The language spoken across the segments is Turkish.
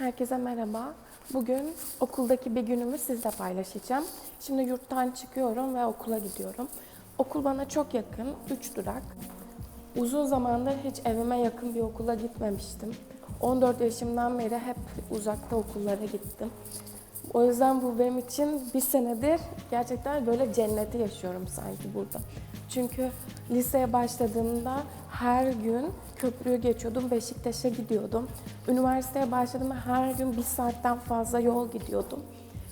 Herkese merhaba. Bugün okuldaki bir günümü sizle paylaşacağım. Şimdi yurttan çıkıyorum ve okula gidiyorum. Okul bana çok yakın, 3 durak. Uzun zamandır hiç evime yakın bir okula gitmemiştim. 14 yaşımdan beri hep uzakta okullara gittim. O yüzden bu benim için bir senedir gerçekten böyle cenneti yaşıyorum sanki burada. Çünkü liseye başladığımda her gün köprüyü geçiyordum, Beşiktaş'a gidiyordum. Üniversiteye başladığımda her gün bir saatten fazla yol gidiyordum.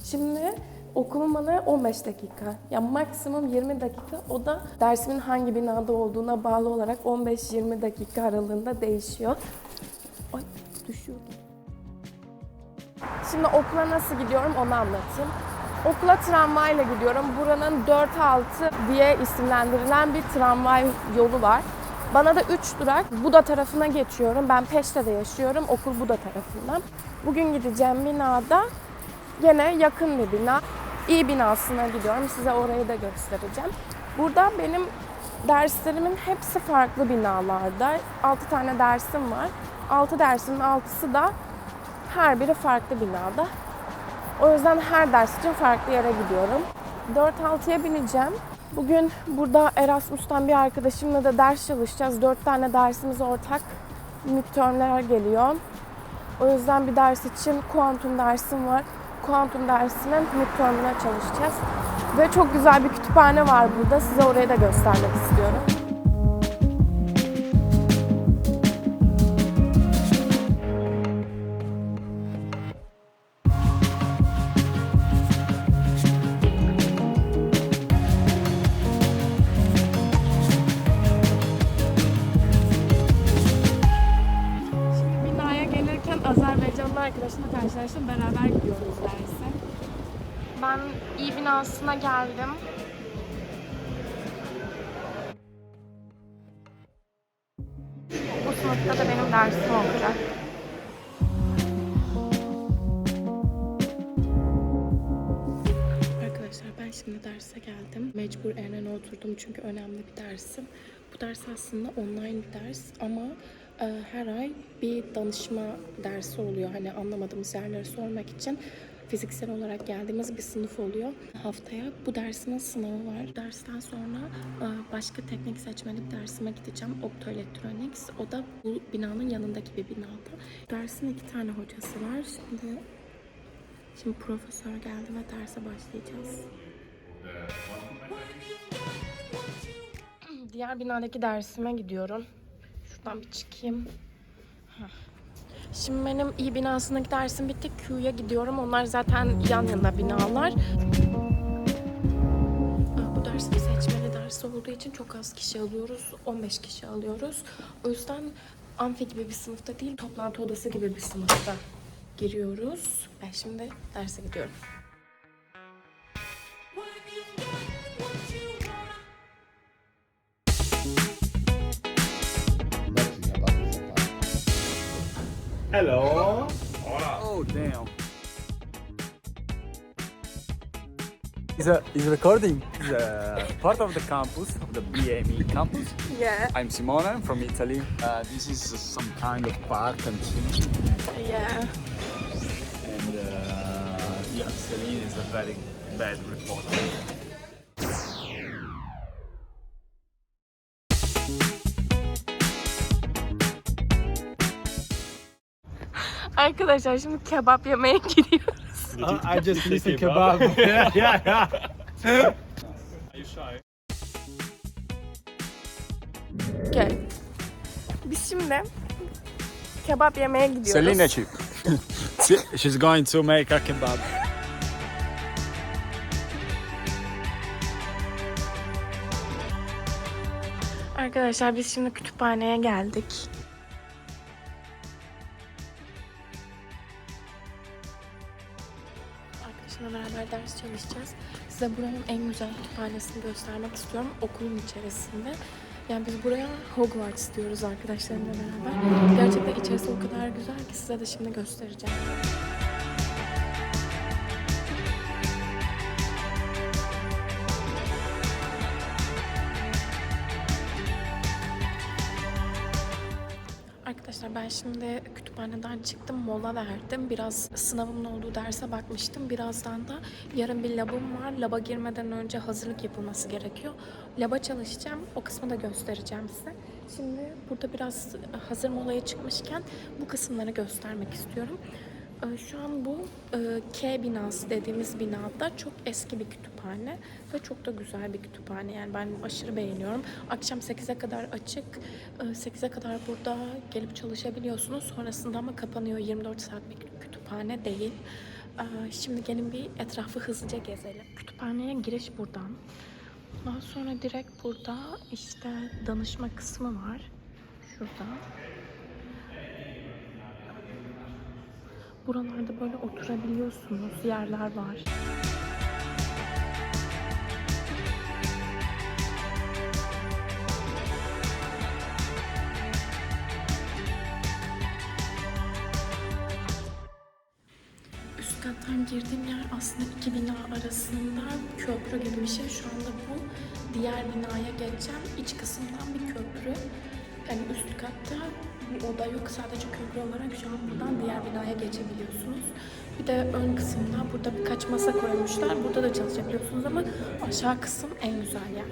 Şimdi okulum bana 15 dakika, ya maksimum 20 dakika. O da dersimin hangi binada olduğuna bağlı olarak 15-20 dakika aralığında değişiyor. Ay düşüyor. Şimdi okula nasıl gidiyorum onu anlatayım. Okula tramvayla gidiyorum. Buranın 4-6 diye isimlendirilen bir tramvay yolu var. Bana da 3 durak Buda tarafına geçiyorum. Ben Peşte'de yaşıyorum. Okul Buda tarafından. Bugün gideceğim binada yine yakın bir bina. İyi binasına gidiyorum. Size orayı da göstereceğim. Burada benim derslerimin hepsi farklı binalarda. 6 tane dersim var. 6 dersimin 6'sı da her biri farklı binada. O yüzden her ders için farklı yere gidiyorum. 4-6'ya bineceğim. Bugün burada Erasmus'tan bir arkadaşımla da ders çalışacağız. 4 tane dersimiz ortak. Midtermler geliyor. O yüzden bir ders için kuantum dersim var. Kuantum dersinin midtermine çalışacağız. Ve çok güzel bir kütüphane var burada. Size orayı da göstermek istiyorum. Binasına geldim. Bu sınıfta da benim dersim olacak. Arkadaşlar ben şimdi derse geldim. Mecbur Eren'e oturdum çünkü önemli bir dersim. Bu ders aslında online bir ders ama e, her ay bir danışma dersi oluyor. Hani anlamadığımız yerleri sormak için fiziksel olarak geldiğimiz bir sınıf oluyor. Haftaya bu dersimin sınavı var. Dersten sonra e, başka teknik seçmeli bir dersime gideceğim. Optoelektronics. O da bu binanın yanındaki bir binada. Dersin iki tane hocası var. Şimdi Şimdi profesör geldi ve derse başlayacağız. Diğer binadaki dersime gidiyorum. Şuradan bir çıkayım. Heh. Şimdi benim iyi binasındaki dersim bitti. Q'ya gidiyorum. Onlar zaten yan yana binalar. Aa, Bu dersin seçmeli dersi olduğu için çok az kişi alıyoruz. 15 kişi alıyoruz. O yüzden amfi gibi bir sınıfta değil, toplantı odası gibi bir sınıfta giriyoruz. Ben şimdi derse gidiyorum. Hello. Oh damn. Is a is recording. Is a part of the campus, of the BME campus. Yeah, I'm Simona. I'm from Italy. Uh, this is some kind of park and yeah. and uh, yeah, Celine is a very bad reporter. Arkadaşlar şimdi kebap yemeye gidiyoruz. I just listen kebab. yeah, yeah, yeah. Are you shy? Okay. Biz şimdi kebap yemeye gidiyoruz. Selena chip. She's going to make a kebab. Arkadaşlar biz şimdi kütüphaneye geldik. Ders çalışacağız. Size buranın en güzel kütüphanesini göstermek istiyorum okulun içerisinde. Yani biz buraya Hogwarts diyoruz arkadaşlarımla beraber. Gerçekten içerisi o kadar güzel ki size de şimdi göstereceğim. Arkadaşlar ben şimdi kütüphane kütüphaneden çıktım, mola verdim. Biraz sınavımın olduğu derse bakmıştım. Birazdan da yarın bir labım var. Laba girmeden önce hazırlık yapılması gerekiyor. Laba çalışacağım. O kısmı da göstereceğim size. Şimdi burada biraz hazır molaya çıkmışken bu kısımları göstermek istiyorum. Ee, Şu an bu e, K binası dediğimiz binada çok eski bir kütüphane ve çok da güzel bir kütüphane. Yani ben aşırı beğeniyorum. Akşam 8'e kadar açık. Ee, 8'e kadar burada gelip çalışabiliyorsunuz. Sonrasında ama kapanıyor. 24 saat bir kütüphane değil. Ee, Şimdi gelin bir etrafı hızlıca gezelim. Kütüphaneye giriş buradan. Daha sonra direkt burada işte danışma kısmı var. Şurada. Buralarda böyle oturabiliyorsunuz. Yerler var. Üst kattan girdiğim yer aslında iki bina arasında köprü gibi bir şey. Şu anda bu diğer binaya geçeceğim. İç kısımdan bir köprü. Yani üst katta bir oda yok. Sadece köprü olarak şu an buradan diğer binaya geçebiliyorsunuz. Bir de ön kısımda burada birkaç masa koymuşlar. Burada da çalışabiliyorsunuz ama aşağı kısım en güzel yer.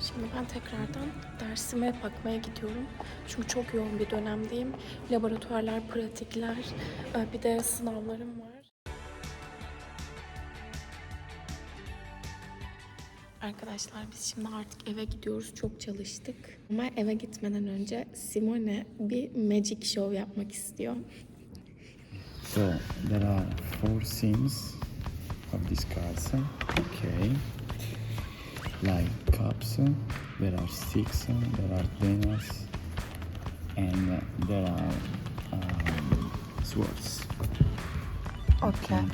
Şimdi ben tekrardan dersime bakmaya gidiyorum. Çünkü çok yoğun bir dönemdeyim. Laboratuvarlar, pratikler, e, bir de sınavlarım var. Arkadaşlar biz şimdi artık eve gidiyoruz. Çok çalıştık. Ama eve gitmeden önce Simone bir magic show yapmak istiyor. So there are four sims of these cards. Okay. Like cups. There are six. There are dinners. And there are um, swords. Okay.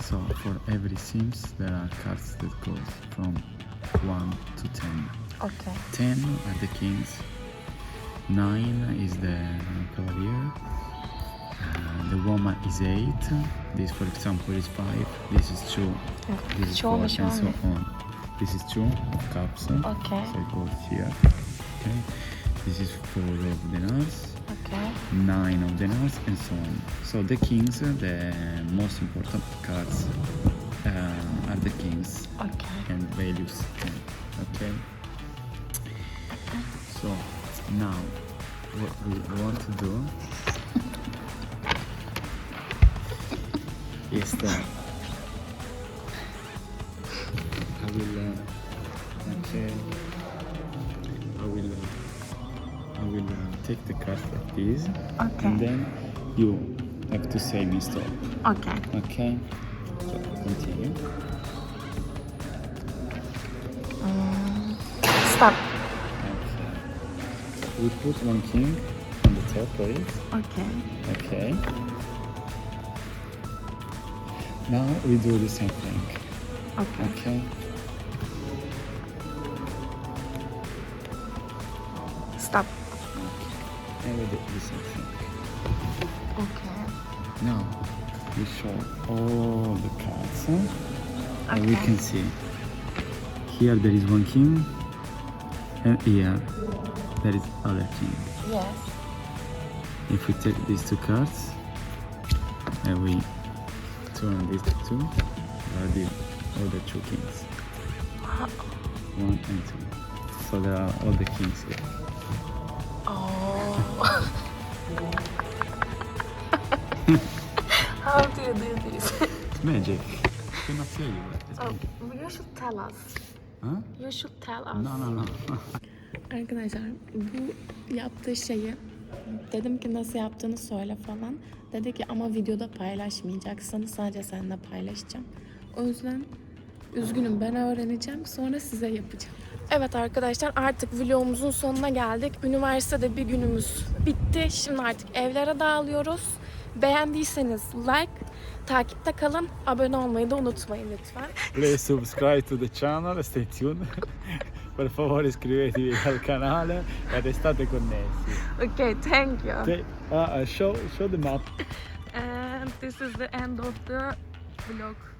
So for every sims there are cards that goes from 1 to 10. Okay. 10 are the kings, 9 is the cavalier, uh, the woman is 8, this for example is 5, this is 2, this is Show 4 me, and so me. on. This is 2 of cups, Okay. so it goes here. Okay. This is 4 of dinners, Okay. 9 of the dinners and so on. So the kings, the most important cards the kings Okay. and values. Okay. So now, what we want to do is that I will. Uh, okay. I will. Uh, I will uh, take the card like this, Okay. and then you have to say me stop. Okay. Okay. So continue. Mm. Stop. Okay. We put one king on the top, right? Okay. Okay. Now we do the same thing. Okay. Okay. Stop. And we do the same thing. Okay. Now we show all the cards, huh? and we can see here there is one king, and here there is other king. Yes. If we take these two cards and we turn these two, there are the other two kings. One and two. So there are all the kings here. Oh. How do you do this? It's magic. I cannot tell you it's Oh, magic. you should tell us. Huh? You should tell us. No, no, no. Arkadaşlar bu yaptığı şeyi dedim ki nasıl yaptığını söyle falan. Dedi ki ama videoda paylaşmayacaksın. Sadece seninle paylaşacağım. O yüzden üzgünüm ben öğreneceğim sonra size yapacağım. Evet arkadaşlar artık vlogumuzun sonuna geldik. Üniversitede bir günümüz bitti. Şimdi artık evlere dağılıyoruz. Beğendiyseniz like, takipte kalın. Abone olmayı da unutmayın lütfen. Please subscribe to the channel, stay tuned. per favore iscrivetevi al canale e restate connessi. Okay, thank you. Okay, uh, uh, show, show the map. And this is the end of the vlog.